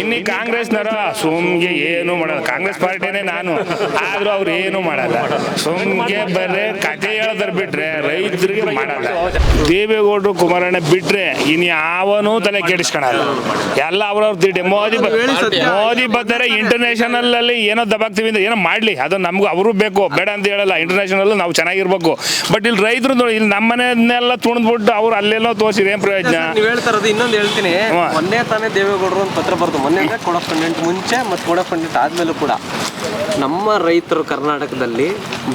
ಇನ್ನು ಕಾಂಗ್ರೆಸ್ನರ ಸುಮ್ಗೆ ಏನು ಮಾಡಲ್ಲ. ಕಾಂಗ್ರೆಸ್ ಪಾರ್ಟಿನೇ ನಾನು. ಆದ್ರೂ ಅವ್ರು ಏನು ಮಾಡಲ್ಲ. ಸುಮ್ಗೆ ಬರೇ ಕತೆ ಹೇಳದ್ರ ಬಿಟ್ರೆ ರೈತರಿಗೆ ಮಾಡಲ್ಲ. ದೇವೇಗೌಡರು ಕುಮಾರಣ್ಣ ಬಿಟ್ರೆ ಇನ್ ಯಾವನೂ ತಲೆ ಕೆಡಿಸ್ಕೊಳಲ್ಲ. ಎಲ್ಲ ಅವ್ರವ್ರ ತಿಂಡಿ ಮೋದಿ ಮೋದಿ ಬರ್ತಾರೆ ಇಂಟರ್ನ್ಯಾಷನಲ್ ಅಲ್ಲಿ ಏನೋ ದಬಾಕ್ತಿವಿ ಅಂದ್ರೆ ಏನೋ ಮಾಡ್ಲಿ. ಅದು ನಮ್ಗೂ ಅವರು ಬೇಕು. ಬೇಡ ಅಂತ ಹೇಳಲ್ಲ. ಇಂಟರ್ನ್ಯಾಷನಲ್ ನಾವು ಚೆನ್ನಾಗಿರ್ಬೇಕು. ಬಟ್ ಇಲ್ಲಿ ರೈತರು ಇಲ್ಲಿ ನಮ್ಮನೆಯನ್ನೆಲ್ಲ ತುಣದ್ಬಿಟ್ಟು ಅವ್ರು ಅಲ್ಲೆಲ್ಲೋ ತೋರಿಸಿದ್ರೆ ಏನ್ ಪ್ರಯೋಜನ? ಹೇಳ್ತಾರೆ ಹೇಳ್ತಾ ಇನ್ನೊಂದು ಹೇಳ್ತೀನಿ. ಮೊನ್ನೆ ತಾನೇ ದೇವೇಗೌಡರು ಒಂದು ಪತ್ರ ಬರ್ತು ಮೊನ್ನೆ ಅಂದ್ರೆ ಕೋಡ್ ಆಫ್ ಕಂಡೆಂಟ್ ಮುಂಚೆ ಮತ್ತು ಕೋಡ್ ಆಫ್ ಕಂಡೆಂಟ್ ಆದ್ಮೇಲೂ ಕೂಡ ನಮ್ಮ ರೈತರು ಕರ್ನಾಟಕದಲ್ಲಿ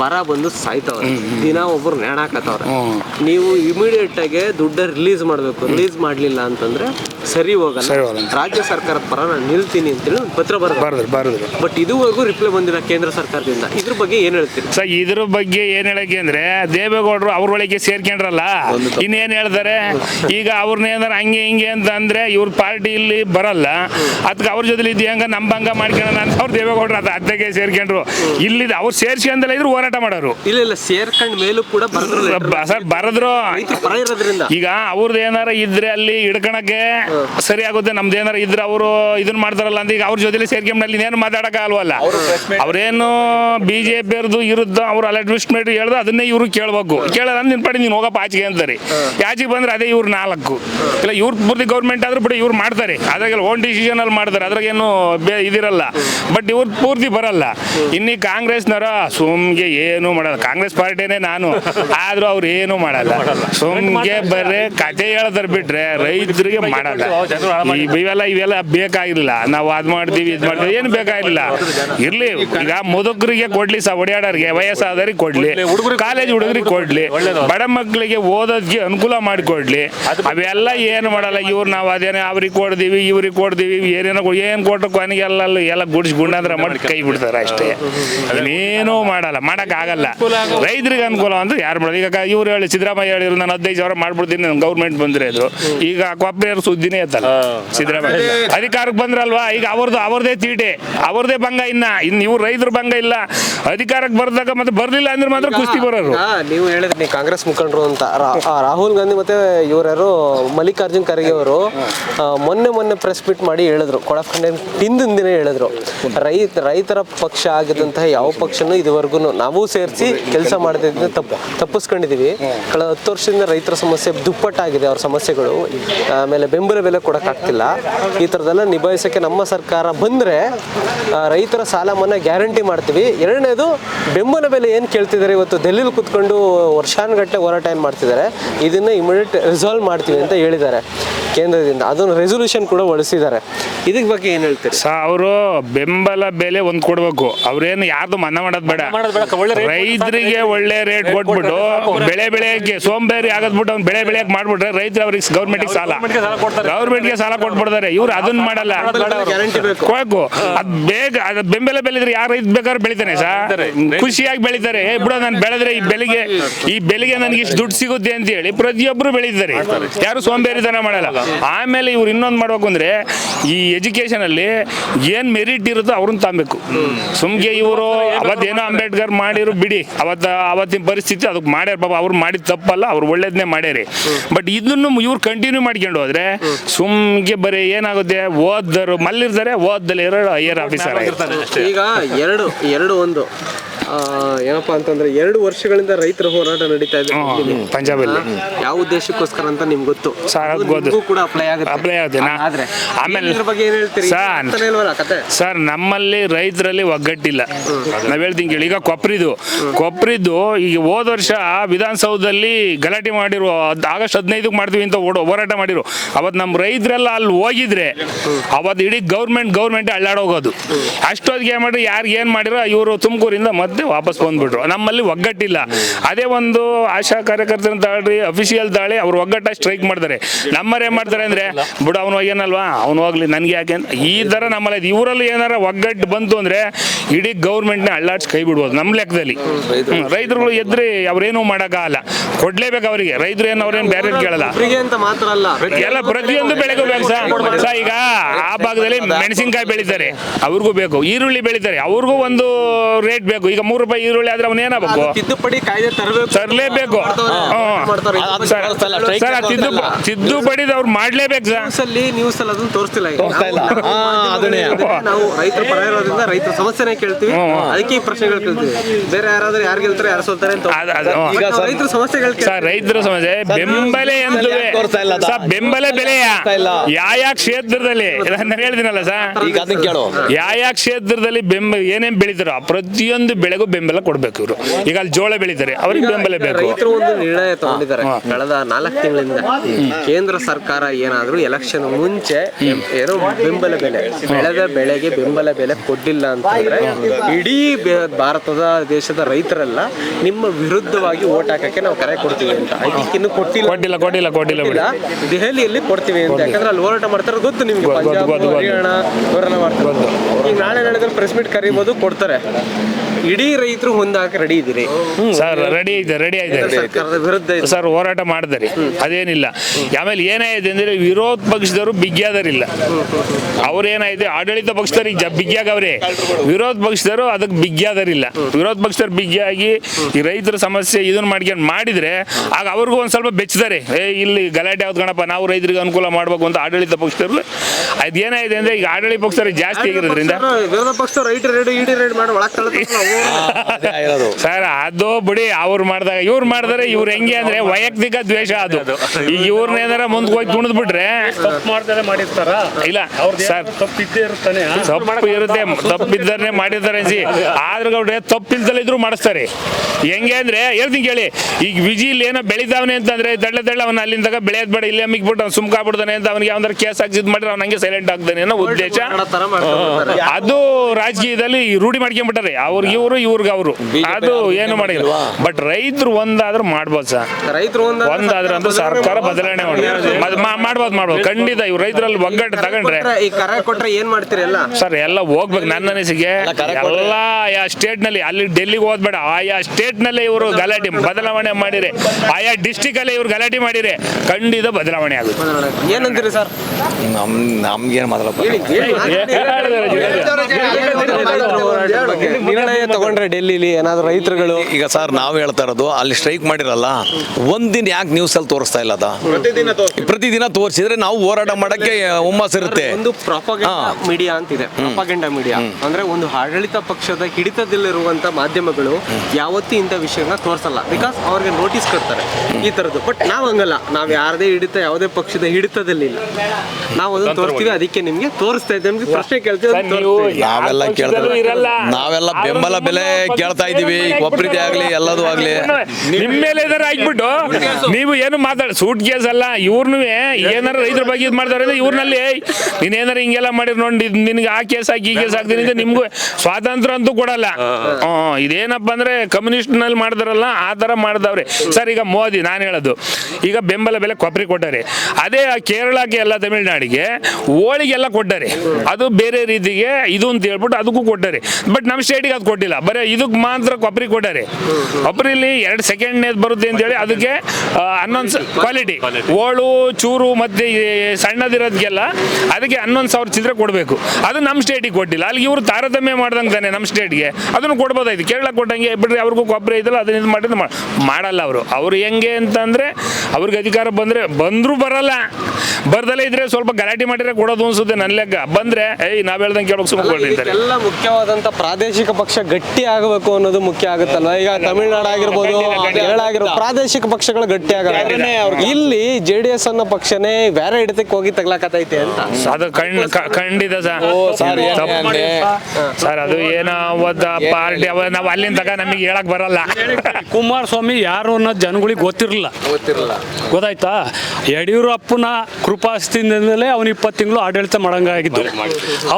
ಬರ ಬಂದು ಸಾಯ್ತವ್ರೆ. ದಿನ ಒಬ್ರು ನೇಣಾಕತ್ತವ್ರೆ ನೀವು ಇಮಿಡಿಯೇಟ್ ಆಗಿ ದುಡ್ಡ ರಿಲೀಸ್ ಮಾಡಬೇಕು. ರಿಲೀಸ್ ಮಾಡಲಿಲ್ಲ ಅಂತಂದ್ರೆ ಸರಿ ಹೋಗಲ್ಲ. ರಾಜ್ಯ ಸರ್ಕಾರದ ಪರ ನಾನು ನಿಲ್ತೀನಿ ಅಂತೇಳಿ ಒಂದು ಪತ್ರ ಬರ ಬರದ್ರು ಬರದ್ರು ಬಟ್ ಇದುವರೆಗೂ ರಿಪ್ಲೈ ಬಂದಿಲ್ಲ ಕೇಂದ್ರ ಸರ್ಕಾರದಿಂದ. ಇದ್ರ ಬಗ್ಗೆ ಏನು ಹೇಳ್ತೀರಿ? ಸರ್ ಇದ್ರ ಬಗ್ಗೆ ಏನು ಹೇಳಕ್ಕೆ ಅಂದ್ರೆ ದೇವೇಗೌಡರು ಅವ್ರ ಒಳಗೆ ಸೇರ್ಕೊಂಡ್ರಲ್ಲ. ಇನ್ನೇನು ಹೇಳ್ತಾರೆ? ಈಗ ಅವ್ರನ್ನ ಏನಾರ ಹಂಗೆ ಹಿಂಗೆ ಅಂತ ಅಂದ್ರೆ ಇವ್ರ ಪಾರ್ಟಿ ಇಲ್ಲಿ ಬರಲ್ಲ. ಅದಕ್ಕೆ ಅವ್ರ ಜೊತೆ ಇದ್ದು ಹೆಂಗ ನಂಬಂಗ ಮಾಡ್ಕೊಳ್ಳೋಣ ಅಂತ ಅವ್ರು ದೇವೇಗೌಡರು ಅದು ಅದ್ದಕ್ಕೆ ಸೇರ್ಕೊಂಡ್ರು. ಇಲ್ಲಿ ಅವ್ರು ಸೇರ್ಸ್ಕೊಂಡಲ್ಲ ಇದ್ರು ಹೋರಾಟ ಮಾಡೋರು. ಇಲ್ಲ ಇಲ್ಲ ಸೇರ್ಕೊಂಡ್ ಮೇಲೂ ಕೂಡ ಸರ್ ಬರದ್ರು. ಈಗ ಅವ್ರದ್ದು ಏನಾರ ಇದ್ರೆ ಅಲ್ಲಿ ಹಿಡ್ಕೊಳಕ್ಕೆ ಸರಿ ಆಗುತ್ತೆ ನಮ್ದು ಏನಾರ ಇದ್ರೆ ಅವರು ಇದನ್ನ ಮಾಡ್ತಾರಲ್ಲ ಅಂತ ಈಗ ಅವ್ರ ಜೊತೆಲಿ ಸೇರ್ಕೊಂಡಲ್ಲಿ ಇನ್ನೇನು ಮಾತಾಡಕ ಅಲ್ವಲ್ಲ? ಅವ್ರೇನು ಬಿ ಜೆ ಪಿಯರ್ದು ಇರುದು ಅವ್ರು ಅಡ್ಮಿಸ್ಟ್ಮೇಟ್ ಹೇಳ್ದು ಅದನ್ನೇ ಇವ್ರು ಕೇಳ್ಬೇಕು. ಕೇಳಲ್ಲ ನಿನ್ ಪಡಿ ನೀನು ಹೋಗಪ್ಪ ಆಚೆಗೆ ಅಂತಾರೆ. ಆಚೆಗೆ ಬಂದ್ರೆ ಅದೇ ಇವ್ರು ನಾಲ್ಕು. ಇಲ್ಲ ಇವ್ರ ಪೂರ್ತಿ ಗೌರ್ಮೆಂಟ್ ಆದ್ರೂ ಬಿಡಿ ಇವ್ರು ಮಾಡ್ತಾರೆ. ಅದಾಗೆಲ್ಲ ಓನ್ ಡಿಸಿಷನ್ ಅಲ್ಲಿ ಮಾಡಿದ್ರೆ ಅದ್ರಾಗೇನು ಇದಿರಲ್ಲ. ಬಟ್ ಇವ್ರು ಪೂರ್ತಿ ಬರಲ್ಲ. ಇನ್ನೀ ಕಾಂಗ್ರೆಸ್ನವರ ಸುಮ್ಗೆ ಏನು ಮಾಡಲ್ಲ. ಕಾಂಗ್ರೆಸ್ ಪಾರ್ಟಿನೇ ನಾನು. ಆದ್ರೂ ಅವ್ರು ಏನು ಮಾಡಲ್ಲ. ಸುಮ್ಗೆ ಬರೇ ಕತೆ ಹೇಳದ್ರ ಬಿಟ್ರೆ ರೈತರಿಗೆ ಮಾಡಲ್ಲ. ಇವೆಲ್ಲ ಇವೆಲ್ಲ ಬೇಕಾಗಿಲ್ಲ ನಾವು ಅದ್ ಮಾಡ್ತೀವಿ ಇದ್ ಮಾಡ್ತೀವಿ ಏನು ಬೇಕಾಗಿಲ್ಲ ಇರ್ಲಿ ಈಗ ಮುದುಕರಿಗೆ ಕೊಡ್ಲಿ ಸ ಒಡೆಯಾಡೋರಿಗೆ ವಯಸ್ಸಾದವ್ರಿಗೆ ಕೊಡ್ಲಿ ಕಾಲೇಜ್ ಹುಡುಗರಿಗೆ ಕೊಡ್ಲಿ ಬಡ ಮಕ್ಕಳಿಗೆ ಓದೋದಕ್ಕೆ ಅನುಕೂಲ ಮಾಡಿಕೊಡ್ಲಿ. ಅವೆಲ್ಲ ಏನು ಮಾಡಲ್ಲ. ಇವ್ರು ನಾವು ಅದೇನೇ ಅವ್ರಿಗೆ ಕೊಡ್ದೀವಿ ಇವ್ರಿಗೆ ಕೊಡ್ತೀವಿ ಏನೇನೋ ಏನ್ ಕೊಟ್ಟು ಕೊನೆಗೆ ಎಲ್ಲ ಗುಡ್ಸ್ ಗುಂಡಾದ್ರ ಮಾಡಿ ಕೈ ಬಿಡ್ತಾರೆ ಅಷ್ಟೇ. ಇನ್ನೇನು ಮಾಡಲ್ಲ ಮಾಡಕ್ ಆಗಲ್ಲ ರೈತರಿಗೆ ಅನುಕೂಲ ಅಂತ ಯಾರು ಮಾಡೋದು? ಈಗ ಇವ್ರು ಹೇಳಿ ಸಿದ್ದರಾಮಯ್ಯ ಹೇಳಿದ್ರು ನಾನು ಹದಿನೈದು ಸಾವಿರ ಮಾಡ್ಬಿಡ್ತೀನಿ ಗೌರ್ಮೆಂಟ್ ಬಂದ್ರೆ ಇದು ಈಗ ಕೊಪ್ಪೆಯವ್ರ ಸುದ್ದಿನೇ ಎತ್ತಲ್ಲ ಸಿದ್ದರಾಮಯ್ಯ. ಅಧಿಕಾರಕ್ಕೆ ಬಂದ್ರಲ್ವಾ? ಈಗ ಅವ್ರದ್ದು ಅವ್ರದೇ ತೀಟೆ ಅವ್ರದೇ ಭಂಗ ಇನ್ನ. ಇನ್ನು ಇವ್ರು ರೈತರ ಭಂಗ ಇಲ್ಲ. ಅಧಿಕಾರಕ್ಕೆ ಬರ್ದಾಗ ಮತ್ತೆ ಬರ್ಲಿಲ್ಲ ಅಂದ್ರೆ ಮಾತ್ರ ಕುಸ್ತಿ ಬರೋರು. ನೀವು ಹೇಳಿದ್ರಿ ಕಾಂಗ್ರೆಸ್ ಮುಖಂಡರು ಅಂತ. ರಾಹುಲ್ ಗಾಂಧಿ ಮತ್ತೆ ಇವರ್ಯಾರು ಮಲ್ಲಿಕಾರ್ಜುನ್ ಖರ್ಗೆ ಅವರು ಮೊನ್ನೆ ಮೊನ್ನೆ ಪ್ರೆಸ್ ಮೀಟ್ ಮಾಡಿ ಹೇಳಿದ್ರು. ಕೊಡಫ್ ಹಿಂದಿನ ದಿನ ಹೇಳಿದ್ರು. ರೈತ ರೈತರ ಪಕ್ಷ ಆಗಿದ್ದಂತಹ ಯಾವ ಪಕ್ಷನೂ ಇದುವರೆಗೂ ನಾವು ಸೇರಿಸಿ ಕೆಲಸ ಮಾಡಿದ್ರೆ ತಪ್ಪು ತಪ್ಪಿಸ್ಕೊಂಡಿದ್ದೀವಿ ಕಳೆದ ಹತ್ತು ವರ್ಷದಿಂದ ರೈತರ ಸಮಸ್ಯೆ ದುಪ್ಪಟ್ಟಾಗಿದೆ ಅವ್ರ ಸಮಸ್ಯೆಗಳು. ಆಮೇಲೆ ಬೆಂಬಲ ಬೆಲೆ ಕೊಡೋಕ್ಕಾಗ್ತಿಲ್ಲ ಈ ಥರದೆಲ್ಲ ನಿಭಾಯಿಸೋಕ್ಕೆ ನಮ್ಮ ಸರ್ಕಾರ ಬಂದರೆ ರೈತರ ಸಾಲ ಮನ್ನಾ ಗ್ಯಾರಂಟಿ ಮಾಡ್ತೀವಿ. ಎರಡನೇದು, ಬೆಂಬಲ ಬೆಲೆ ಏನು ಕೇಳ್ತಿದ್ದಾರೆ ಇವತ್ತು ಡೆಲ್ಲಿಲಿ ಕುತ್ಕೊಂಡು ವರ್ಷಾನುಗಟ್ಟಲೆ ಹೋರಾಟ ಏನು ಮಾಡ್ತಿದ್ದಾರೆ, ಇದನ್ನ ಇಮಿಡಿಯೇಟ್ ರಿಸಾಲ್ವ್ ಮಾಡ್ತೀವಿ ಅಂತ ಹೇಳಿದ್ದಾರೆ. ಕೇಂದ್ರದಿಂದ ಅದನ್ನು ರೆಸೊಲ್ಯೂಷನ್ ಕೂಡ ಹೊಳಿಸಿದ್ದಾರೆ ಇದಕ್ಕೆ ಬಗ್ಗೆ ಏನು ಹೇಳ್ತೀರಿ? ಸ ಅವರು ಬೆಂಬಲ ಬೆಲೆ ಒಂದ್ ಕೊಡ್ಬೇಕು. ಅವ್ರೇನು ಯಾರ್ದು ಮನ್ನಾ ಮಾಡೋದ್ ಬೇಡ. ರೈತರಿಗೆ ಒಳ್ಳೆ ರೇಟ್ ಕೊಟ್ಬಿಟ್ಟು ಬೆಳೆ ಬೆಳೆಯಕ್ಕೆ ಸೋಂಬೇರಿ ಆಗದ್ಬಿಟ್ಟು ಅವ್ನು ಬೆಳೆ ಬೆಳೆಯಕ್ ಮಾಡ್ಬಿಟ್ರೆ ರೈತರು ಅವ್ರಿಗೆ ಗೌರ್ಮೆಂಟ್ ಸಾಲ. ಗೌರ್ಮೆಂಟ್ಗೆ ಸಾಲ ಕೊಟ್ಬಿಡ್ತಾರೆ. ಇವ್ರು ಅದನ್ನ ಮಾಡಲ್ಲ. ಗ್ಯಾರಂಟಿ ಬೇಕು. ಕೊಡಕು ಅದ್ ಬೇಗ ಅದ್ ಬೆಂಬಲ ಬೆಲೆ ಇದ್ರೆ ಯಾರು ರೈತ ಬೇಕಾದ್ರೆ ಬೆಳಿತಾನೆ ಸರ್ ಖುಷಿಯಾಗಿ ಬೆಳಿತಾರೆ. ಏ ಬಿಡೋ ನಾನು ಬೆಳೆದ್ರೆ ಈ ಬೆಲೆಗೆ ಈ ಬೆಲೆಗೆ ನನಗೆ ಇಷ್ಟು ದುಡ್ಡು ಸಿಗುತ್ತೆ ಅಂತ ಹೇಳಿ ಪ್ರತಿಯೊಬ್ರು ಬೆಳೀತಾರೆ. ಯಾರು ಸೋಂಬೇರಿತನ ಮಾಡಲ್ಲ. ಆಮೇಲೆ ಇವ್ರು ಇನ್ನೊಂದು ಮಾಡ್ಬೇಕು ಅಂದ್ರೆ ಈ ಎಜುಕೇಶನ್ ಅಲ್ಲಿ ಏನ್ ಮೆರಿಟ್ ಇರುತ್ತೋ ಅವ್ರನ್ನ ತಾಂಬೇಕು. ಸುಮ್ಗೆ ಇವರು ಅವತ್ತೇನೋ ಅಂಬೇಡ್ಕರ್ ಮಾಡಿರು ಬಿಡಿ. ಅವತ್ತ, ಅವತ್ತಿನ ಪರಿಸ್ಥಿತಿ ಅದಕ್ಕೆ ಮಾಡ್ಯಾರ ಬಾಬಾ ಅವ್ರು ಮಾಡಿದ ತಪ್ಪಲ್ಲ, ಅವ್ರು ಒಳ್ಳೇದನ್ನೇ ಮಾಡ್ಯಾರಿ. ಬಟ್ ಇದನ್ನು ಇವ್ರು ಕಂಟಿನ್ಯೂ ಮಾಡ್ಕೊಂಡು ಹೋದ್ರೆ ಸುಮ್ಗೆ ಬರೀ ಏನಾಗುತ್ತೆ? ಓದ್ದರು, ಮಲ್ಲಿರ್ತಾರೆ, ಓದ್ದಲ್ಲಿ ಹೈಯರ್ ಐಯರ್ ಆಫೀಸರ್ ಈಗ ಎರಡು ಎರಡು ಒಂದು. ಏನಪ್ಪಾ ಅಂತಂದ್ರೆ ಎರಡು ವರ್ಷಗಳಿಂದ ರೈತರ ಹೋರಾಟ ನಡೀತಾ ಇದೆ. ಪಂಜಾಬಲ್ಲಿ. ಯಾವ ಉದ್ದೇಶಕ್ಕೋಸ್ಕರ ಅಂತ ನಿಮ್ಗೆ ಗೊತ್ತು. ಸರ್, ಅದು ಅದು ಗೊತ್ತು. ನಿಮ್ಗೂ ಕೂಡ ಅಪ್ಲೈ ಆಗುತ್ತೆ. Apply ಆಗುತ್ತೆ. ನಾ- ಆದ್ರೆ ಆಮೇಲೆ- ಇದ್ರ ಬಗ್ಗೆ ಏನ್ ಹೇಳ್ತೀರಿ? ಸರ್, ಇಲ್ವಲ್ಲ ಕತೆ? ಸರ್ ನಮ್ಮಲ್ಲಿ ರೈತರಲ್ಲಿ ಒಗ್ಗಟ್ಟಿಲ್ಲ. ನಾವ್ ಹೇಳ್ತೀನಿ ಕೇಳಿ ಈಗ ಕೊಪ್ರಿದು. ಕೊಪ್ರಿದು ಈಗ ಹೋದ ವರ್ಷ ವಿಧಾನಸೌಧದಲ್ಲಿ ಗಲಾಟೆ ಮಾಡಿರು ಅದ್ ಆಗಸ್ಟ್ ಹದಿನೈದಕ್ಕೆ ಮಾಡ್ತೀವಿ ಅಂತ ಓಡೋ ಹೋರಾಟ ಮಾಡಿರು. ಅವತ್ತು ನಮ್ಮ ರೈತರೆಲ್ಲ ಅಲ್ಲಿ ಹೋಗಿದ್ರೆ ಅವತ್ತು ಇಡೀ ಗೌರ್ಮೆಂಟ್ ಗೌರ್ಮೆಂಟ್ ಅಳ್ಳಾಡೋಗೋದು ಅಷ್ಟೊತ್ತಿಗೆ ಏನು ಮಾಡಿರಿ ಯಾರಿಗೆ ಏನ್ ಮಾಡಿರೋ ಇವರು ತುಮಕೂರಿಂದ ಮತ್ತೆ ವಾಪಸ್ ಬಂದ್ಬಿಟ್ರು. ನಮ್ಮಲ್ಲಿ ಒಗ್ಗಟ್ಟಿಲ್ಲ. ಅದೇ ಒಂದು ಆಶಾ ಕಾರ್ಯಕರ್ತರ ದಾಳಿ ಅಫಿಷಿಯಲ್ ದಾಳಿ ಅವ್ರು ಒಗ್ಗಟ್ಟ ಸ್ಟ್ರೈಕ್ ಮಾಡ್ತಾರೆ. ನಮ್ಮವ್ರು ಏನ್ ಮಾಡ್ತಾರೆ ಅಂದ್ರೆ ಬಿಡು ಅವ್ನು ಹೋಗ್ಯಾನಲ್ವಾ? ಅವ್ನು ಹೋಗ್ಲಿ ನನ್ಗೆ ಯಾಕೆ? ಈ ತರ ನಮ್ಮಲ್ಲಿ ಇವರಲ್ಲಿ ಏನಾರ ಒಗ್ಗಟ್ಟು ಬಂತು ಅಂದ್ರೆ ಇಡೀ ಗೌರ್ಮೆಂಟ್ನ ಅಳ್ಳಾಡ್ಸಿ ಕೈ ಬಿಡ್ಬೋದು ನಮ್ಮ ಲೆಕ್ಕದಲ್ಲಿ. ರೈತರುಗಳು ಎದ್ರಿ ಅವ್ರೇನು ಮಾಡೋಕ್ಕಾಗಲ್ಲ ಕೊಡ್ಲೇಬೇಕು ಅವರಿಗೆ. ರೈತರು ಏನು ಅವ್ರೇನು ಬೇರೆ ಕೇಳಲ್ಲ. ಎಲ್ಲ ಪ್ರತಿಯೊಂದು ಬೆಳೆಗೂ ಬೇಕು ಸರ್. ಈಗ ಆ ಭಾಗದಲ್ಲಿ ಮೆಣಸಿನಕಾಯಿ ಬೆಳಿತಾರೆ. ಅವ್ರಿಗೂ ಬೇಕು. ಈರುಳ್ಳಿ ಬೆಳಿತಾರೆ. ಅವ್ರಿಗೂ ಒಂದು ರೇಟ್ ಬೇಕು. ಈಗ ಮೂರು ರೂಪಾಯಿ ಈರುಳ್ಳಿ ಆದ್ರೆ ಅವನೇನಾಗಬೇಕು ತಿದ್ದುಪಡಿ ಕಾಯ್ದೆ ತರಬೇಕು. ತರಲೇಬೇಕು. ಸರ್ ತಿದ್ದುಪಡಿ ತಿದ್ದುಪಡಿ ಅವ್ರು ಮಾಡ್ಲೇಬೇಕು ಸರ್. ನ್ಯೂಸ್ ಅಲ್ಲಿ ನ್ಯೂಸ್ ಅಲ್ಲಿ ಅದನ್ನ ತೋರಿಸ್ತಿಲ್ಲ ಇಲ್ಲ. ನಾವು ರೈತರ ಪರ ಇರೋದ್ರಿಂದ ರೈತರ ಸಮಸ್ಯೆನೇ ಕೇಳ್ತೀವಿ. ಅದಕ್ಕೆ ಈ ಪ್ರಶ್ನೆಗಳು ಕೇಳ್ತೀವಿ. ಬೇರೆ ಯಾರಾದ್ರೂ ಯಾರು ಗೆಲ್ತಾರೆ ಯಾರು ಸೋಲ್ತಾರೆ ಅಂತ ರೈತರ ಸಮಸ್ಯೆಗಳು. ಸರ್ ರೈತರ ಸಮಸ್ಯೆ ಬೆಂಬಲ? ಸರ್. ಬೆಂಬಲ ಬೆಲೆಯ? ಯಾವ. ಯಾವ ಕ್ಷೇತ್ರದಲ್ಲಿ? ನಾನು ಹೇಳ್ತೀನಲ್ಲ ಸರ್. ಈಗ ಅದನ್ನ ಕೇಳು. ಯಾವ ಕ್ಷೇತ್ರದಲ್ಲಿ ಬೆಂಬಲ ಏನೇನ್ ಬೆಳಿತಾರೋ ಪ್ರತಿಯೊಂದು ಬೆಳೆಗೂ ಬೆಂಬಲ ಕೊಡ್ಬೇಕು ಇವರು. ಈಗ ಅಲ್ಲಿ ಜೋಳ ಬೆಳಿತಾರೆ ಅವ್ರಿಗೆ ಬೆಂಬಲ ಬೇಕು. ರೈತರು ಒಂದು ನಿರ್ಣಯ ತಗೊಂಡಿದ್ದಾರೆ. ಕಳೆದ ನಾಲ್ಕು ತಿಂಗಳಿಂದ ಕೇಂದ್ರ ಸರ್ಕಾರ ಏನಾದ್ರೂ ಎಲೆಕ್ಷನ್ ಮುಂಚೆ ಏನೋ ಬೆಂಬಲ ಬೆಲೆ ಬೆಳೆದ ಬೆಳೆಗೆ ಬೆಂಬಲ ಬೆಲೆ ಕೊಡ್ಲಿಲ್ಲ ಅಂತಂದ್ರೆ ಇಡೀ ಭಾರತದ ದೇಶದ ರೈತರೆಲ್ಲ ನಿಮ್ಮ ವಿರುದ್ಧವಾಗಿ ಓಟ್ ಹಾಕಕ್ಕೆ ನಾವು ಕರೆ ಕೊಡ್ತೀವಿ ಅಂತ. ಇನ್ನು ಕೊಟ್ಟಿಲ್ಲ. ಕೊಟ್ಟಿಲ್ಲ ಕೊಟ್ಟಿಲ್ಲ ಕೊಟ್ಟಿಲ್ಲ ದೆಹಲಿಯಲ್ಲಿ ಕೊಡ್ತೀವಿ ಅಂತ. ಯಾಕಂದ್ರೆ ಅಲ್ಲಿ ಹೋರಾಟ ಮಾಡ್ತಾರೆ ಗೊತ್ತು ನಿಮ್ಗೆ. ಹರಿಯಾಣ ಹೋರಾಟ ಮಾಡ್ತಾರೆ. ಈಗ ನಾಳೆ ನಡೆದ್ರೆ ಪ್ರೆಸ್ ಮೀಟ್ ಕರಿಬೋದು ಕೊಡ್ತಾರೆ. ಇಡೀ ರೈತರು ಮುಂದಾಕ ರೆಡಿ ಇದ್ದೀರಿ ಸರ್ ರೆಡಿ ಇದೆ ರೆಡಿ ವಿರುದ್ಧ ಇದೆ. ಸರ್ ಹೋರಾಟ ಮಾಡಿದಾರೆ ಅದೇನಿಲ್ಲ. ಆಮೇಲೆ ಏನಾಯ್ತು ಅಂದ್ರೆ ವಿರೋಧ ಪಕ್ಷದವರು ಬಿಗ್ಯಾದರಿಲ್ಲ. ಏನಾಯ್ತು ಆಡಳಿತ ಪಕ್ಷದವ್ರಿಗೆ ಬಿಗ್ಯಾಗವ್ರೆ. ವಿರೋಧ ಪಕ್ಷದವರು ಅದಕ್ಕೆ ಬಿಗ್ಯಾದರಿಲ್ಲ. ವಿರೋಧ ಪಕ್ಷದವ್ರು ಬಿಗ್ಯಾಗಿ ಈ ರೈತರ ಸಮಸ್ಯೆ ಇದನ್ನ ಮಾಡ್ಕೊಂಡು ಮಾಡಿದ್ರೆ ಆಗ ಅವ್ರಿಗೂ ಒಂದು ಸ್ವಲ್ಪ ಬೆಚ್ಚದಾರೆ ಏ ಇಲ್ಲಿ ಗಲಾಟೆ ಯಾವ್ದು ಕಣಪ್ಪ ನಾವು ರೈತರಿಗೆ ಅನುಕೂಲ ಮಾಡ್ಬೇಕು ಅಂತ ಆಡಳಿತ ಪಕ್ಷದವ್ರು. ಅದೇನಾಗಿದೆ ಅಂದ್ರೆ ಈಗ ಆಡಳಿತ ಪಕ್ಷದವ್ರಿಗೆ ಜಾಸ್ತಿ ಆಗಿರೋದ್ರಿಂದ ವಿರೋಧ ಪಕ್ಷ ರೈಟ್ ರೈಡ್ ಇಡಿ ರೈಡ್ ಮಾಡಿ ಒಳಗ್ ಸರ್ ಅದು ಬಿಡಿ ಅವ್ರು ಮಾಡಿದಾಗ ಇವ್ರು ಮಾಡಿದ್ರೆ ಇವ್ರು ಹೆಂಗೆ ಅಂದ್ರೆ ವೈಯಕ್ತಿಕ ದ್ವೇಷ ಅದು. ಈಗ ಇವ್ರನ್ನ ಏನಾರ ಮುಂದೆ ಹೋಗಿ ತುಣಿದ್ ಬಿಟ್ರೆ ತಪ್ಪು ಮಾಡ್ತಾರೆ ಮಾಡಿರ್ತಾರ? ಇಲ್ಲ ಸರ್. ತಪ್ಪಿದ್ದೇ ಇರ್ತಾನೆ ತಪ್ಪು ಇರುತ್ತೆ ತಪ್ಪಿದ್ದರೇ ಮಾಡಿರ್ತಾರೆ ಅನ್ಸಿ. ಆದ್ರೆ ಗೌಡ್ರೆ ತಪ್ಪಿಲ್ದಲ್ಲ ಇದ್ರು ಮಾಡಿಸ್ತಾರೆ. ಹೆಂಗೆ ಅಂದ್ರೆ ಹೇಳ್ತೀನಿ ಕೇಳಿ ಈಗ ವಿಜಿಲ್ ಏನೋ ಬೆಳಿತಾವನೆ ಅಂತಂದ್ರೆ ದಳ್ಳ ದಳ್ಳ ಅವನ ಅಲ್ಲಿಂದ ಬೆಳೆಯದ್ ಬೇಡ ಇಲ್ಲಿ ಅಮ್ಮಿಕ್ಬಿಟ್ಟು ಅವ್ನು ಸುಮ್ಕಾಗ್ಬಿಡ್ತಾನೆ ಅಂತ ಅವನಿಗೆ ಯಾವ್ದಾರು ಕೇಸ್ ಹಾಕ್ಸಿದ್ ಮಾಡಿ ಅವ್ನ ಹಂಗೆ ಸೈಲೆಂಟ್ ಆಗ್ತಾನೆ ಅನ್ನೋ ಉದ್ದೇಶ. ಅದು ರಾಜಕೀಯದಲ್ಲಿ ರೂಢಿ ಮಾಡ್ಕೊಂಡ್ಬಿಟ್ಟಾರೆ. ಅವ್ರಿಗೆ ಇವರು ಇವ್ರಿಗೆ ಅವರು. ಅದು ಏನು ಮಾಡಿಲ್ಲ. ಬಟ್ ರೈತರು ಒಂದಾದ್ರೂ ಮಾಡ್ಬೋದು ಸರ್. ರೈತರು ಒಂದ ಒಂದಾದ್ರೆ ಅಂದ್ರೆ ಸರ್ಕಾರ ಬದಲಾವಣೆ ಮಾಡಿ ಮಾಡ್ಬೋದು. ಮಾಡ್ಬೋದು ಖಂಡಿತ ಇವ್ರು ರೈತರಲ್ಲಿ ಒಗ್ಗಟ್ಟು ತಗೊಂಡ್ರೆ. ಈ ಕರೆ ಕೊಟ್ರೆ ಏನ್ ಮಾಡ್ತೀರಲ್ಲ ಸರ್ ಎಲ್ಲ ಹೋಗ್ಬೇಕು ನನ್ನ ಅನಿಸಿಕೆ. ಎಲ್ಲ ಆಯಾ ಸ್ಟೇಟ್ನಲ್ಲಿ ಅಲ್ಲಿ ಡೆಲ್ಲಿಗೆ ಹೋದ್ಬೇಡ. ಆಯಾ ಸ್ಟೇಟ್ ನಲ್ಲೇ ಇವರು ಗಲಾಟೆ ಬದಲಾವಣೆ ಮಾಡಿರಿ. ಆಯಾ ಡಿಸ್ಟಿಕ್ ಅಲ್ಲಿ ಇವ್ರು ಗಲಾಟೆ ಮಾಡಿರಿ. ಖಂಡಿತ ಬದಲಾವಣೆ ಆಗುತ್ತೆ. ಏನಂತೀರಿ ಸರ್? ನಮ್ ನಮ್ಗೇನು ಮಾತಾಡಪ್ಪ ತಗೊಂಡ್ರೆ ಡೆಲ್ಲಿಲಿ ಏನಾದ್ರು ರೈತರುಗಳು? ಈಗ ಸರ್ ನಾವು ಹೇಳ್ತಾ ಇರೋದು ಅಲ್ಲಿ ಸ್ಟ್ರೈಕ್ ಮಾಡಿರಲ್ಲ ಒಂದಿನ ಯಾಕೆ ನ್ಯೂಸ್ ಅಲ್ಲಿ ತೋರಿಸ್ತಾ ಇಲ್ಲ ಅದ? ಪ್ರತಿದಿನ ತೋರಿಸಿದ್ರೆ ನಾವು ಹೋರಾಟ ಮಾಡಕ್ಕೆ ಹುಮ್ಮಸ್ ಇರುತ್ತೆ. ಒಂದು ಪ್ರಾಪಗೆಂಡಾ. ಮೀಡಿಯಾ ಅಂತಿದೆ. ಪ್ರಾಪಗೆಂಡಾ ಮೀಡಿಯಾ ಅಂದ್ರೆ ಒಂದು ಆಡಳಿತ ಪಕ್ಷದ ಹಿಡಿತದಲ್ಲಿರುವಂತ ಮಾಧ್ಯಮಗಳು ಯಾವತ್ತೂ ಇಂಥ ವಿಷಯನ ತೋರಿಸಲ್ಲ. ಬಿಕಾಸ್ ಅವ್ರಿಗೆ ನೋಟಿಸ್ ಕೊಡ್ತಾರೆ ಈ ತರದ್ದು. ಬಟ್ ನಾವ್ ಹಂಗಲ್ಲ. ನಾವ್ ಯಾರದೇ ಹಿಡಿತ ಯಾವುದೇ ಪಕ್ಷದ ಹಿಡಿತದಲ್ಲಿ ಇಲ್ಲ. ನಾವು ಅದನ್ನ ತೋರಿಸ್ತೀವಿ ಅದಕ್ಕೆ ನಿಮ್ಗೆ ತೋರಿಸ್ತಾ ಇದ್ದೇವೆ ನಿಮ್ಗೆ ಪ್ರಶ್ನೆ ಕೇಳ್ತೀವಿ. ನಾವೆಲ್ಲ ಕೇಳ್ತಾರೆ. ನಾವೆಲ್ಲ ಬೆಂಬಲ ಬೆಲೆ ಕೇಳ್ತಾ ಇದೀವಿ ಒಬ್ಬರಿದೆ ಆಗ್ಲಿ, ಎಲ್ಲದೂ ಆಗ್ಲಿ. ನಿಮ್ಮ ಮೇಲೆ ಏನಾರ ಹಾಕ್ಬಿಟ್ಟು ನೀವು ಏನು ಮಾತಾಡ ಸೂಟ್ ಕೇಸ್ ಅಲ್ಲ ಇವ್ರನ್ನೂ ಏನಾರ ರೈತರ ಬಗ್ಗೆ ಇದು ಮಾಡ್ತಾರೆ ಇವ್ರನಲ್ಲಿ ನೀನ್ ಏನಾರ ಹಿಂಗೆಲ್ಲ ಮಾಡಿರ್ ನೋಡಿ ನಿನ್ಗೆ ಆ ಕೇಸ್ ಹಾಕಿ ಈ ಕೇಸ್ ಹಾಕ್ತೀನಿ ಅಂತ ನಿಮ್ಗೂ ಸ್ವಾತಂತ್ರ್ಯ ಅಂತೂ ಕೊಡಲ್ಲ. ಹ್ಮ್ ಇದೇನಪ್ಪ ಅಂದ್ರೆ ಕಮ್ಯುನಿಸ್ಟ್ನಲ್ಲಿ ಮಾಡಿದಾರಲ್ಲ, ಆ ತರ ಮಾಡಿದವ್ರೆ. ಸರ್, ಈಗ ಮೋದಿ, ನಾನು ಹೇಳೋದು, ಈಗ ಬೆಂಬಲ ಬೆಲೆ ಕೊಬ್ಬರಿ ಕೊಟ್ಟಾರೆ. ಅದೇ ಕೇರಳಕ್ಕೆ ಎಲ್ಲ ತಮಿಳುನಾಡಿಗೆ ಹೋಳಿಗೆಲ್ಲ ಕೊಟ್ಟಾರೆ. ಅದು ಬೇರೆ ರೀತಿಗೆ ಇದು ಅಂತ ಹೇಳ್ಬಿಟ್ಟು ಅದಕ್ಕೂ ಕೊಟ್ಟಾರೆ. ಬಟ್ ನಮ್ಮ ಸ್ಟೇಟಿಗೆ ಅದು ಕೊಟ್ಟಿಲ್ಲ. ಬರೀ ಇದಕ್ಕೆ ಮಾತ್ರ ಕೊಬ್ಬರಿ ಕೊಟ್ಟಾರೆ ಕೊಬ್ಬರಿಲಿ ಎರಡು ಸೆಕೆಂಡ್ನೇದು ಬರುತ್ತೆ ಅಂತೇಳಿ ಅದಕ್ಕೆ ಹನ್ನೊಂದು ಕ್ವಾಲಿಟಿ ಓಳು ಚೂರು ಮತ್ತೆ ಈ ಸಣ್ಣದಿರೋದಕ್ಕೆಲ್ಲ ಅದಕ್ಕೆ ಹನ್ನೊಂದು ಸಾವಿರ ಚಿತ್ರ ಕೊಡಬೇಕು. ಅದು ನಮ್ಮ ಸ್ಟೇಟಿಗೆ ಕೊಟ್ಟಿಲ್ಲ. ಅಲ್ಲಿಗೆ ಇವರು ತಾರತಮ್ಯ ಮಾಡ್ದಂಗೆ ತಾನೆ ನಮ್ಮ ಸ್ಟೇಟ್ಗೆ ಅದನ್ನು ಕೊಡ್ಬೋದಾಯ್ತು. ಕೇರಳ ಕೊಟ್ಟಂಗೆ ಬಿಡ್ರಿ ಅವ್ರಿಗೂ ಕೊಬ್ಬರಿ ಐತಲ್ಲ ಅದನ್ನ ಇದು ಮಾಡಿದ್ರೆ ಮಾಡಲ್ಲ ಅವರು. ಅವ್ರು ಹೆಂಗೆ ಅಂತಂದ್ರೆ ಅವ್ರಿಗೆ ಅಧಿಕಾರ ಬಂದ್ರೆ ಬಂದರೂ ಬರಲ್ಲ. ಬರ್ದಲ್ಲೇ ಇದ್ರೆ ಸ್ವಲ್ಪ ಗಲಾಟೆ ಮಾಡಿದ್ರೆ ಕೊಡೋದು ಅನ್ಸುತ್ತೆ ನನ್ನ ಲೆಕ್ಕ. ಬಂದ್ರೆ ಏಯ್ ನಾವ್ ಹೇಳ್ದಂಗೆ ಕೇಳೋಕೆ ಸುಮ್ಮನೆ ಎಲ್ಲ ಮುಖ್ಯವಾದಂತ ಪ್ರಾದೇಶಿಕ ಪಕ್ಷ ಗಟ್ಟಿ ಆಗಬೇಕು ಅನ್ನೋದು ಮುಖ್ಯ ಆಗುತ್ತಲ್ಲ ಈಗ ತಮಿಳ್ನಾಡು ಆಗಿರ್ಬೋದು ಕೇರಳ ಆಗಿರ್ಬೋದು ಪ್ರಾದೇಶಿಕ ಪಕ್ಷಗಳು ಗಟ್ಟಿ ಆಗಲ್ಲ ಇಲ್ಲಿ ಜೆ ಡಿ ಎಸ್ ಅನ್ನೋ ಪಕ್ಷನೇ ಬೇರೆ ಹಿಡಿತಕ್ಕೆ ಹೋಗಿ ತಗ್ಲಾಕತೈತೆ ಅಂತ. ಅದು ಖಂಡಿತ ಸರ್. ಅದು ಏನೋ ಪಾರ್ಟಿ ಅವ ನಾವು ಅಲ್ಲಿಂದ ನಮಗೆ ಹೇಳಕ್ ಬರಲ್ಲ. ಕುಮಾರಸ್ವಾಮಿ ಯಾರು ಅನ್ನೋದು ಜನಗಳಿಗೆ ಗೊತ್ತಿರಲಿಲ್ಲ ಗೊತ್ತಿರಲ್ಲ. ಗೊತ್ತಾಯ್ತಾ? ಯಡಿಯೂರಪ್ಪನ ಕೃಪಾಸ್ತಿಯಿಂದಲೇ ಅವ್ನು ಇಪ್ಪತ್ತು ತಿಂಗಳು ಆಡಳಿತ ಮಾಡಂಗಾಗಿದ್ದು.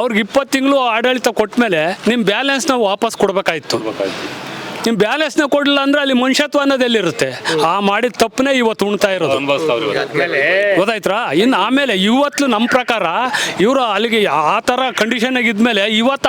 ಅವ್ರಿಗೆ ಇಪ್ಪತ್ತು ತಿಂಗಳು ಆಡಳಿತ ಕೊಟ್ಟ ಮೇಲೆ ನಿಮ್ಮ ನಾವು ವಾಪಸ್ ಕೊಡ್ಬೇಕಾಯ್ತು. ನಿಮ್ಮ ಬ್ಯಾಲೆನ್ಸ್ನ ಕೊಡಲಿಲ್ಲ ಅಂದ್ರೆ ಅಲ್ಲಿ ಮನುಷ್ಯತ್ವ ಅನ್ನೋದು ಎಲ್ಲಿರುತ್ತೆ ಆ ಮಾಡಿದ ತಪ್ಪನೇ ಇವತ್ತು ಉಣ್ತಾ ಇರೋದು. ಗೊತ್ತಾಯ್ತಾ ಇನ್ನು ಆಮೇಲೆ ಇವತ್ತು ನಮ್ಮ ಪ್ರಕಾರ ಇವರು ಅಲ್ಲಿಗೆ ಆ ಥರ ಕಂಡೀಷನ್ ಆಗಿದ್ಮೇಲೆ ಇವತ್ತು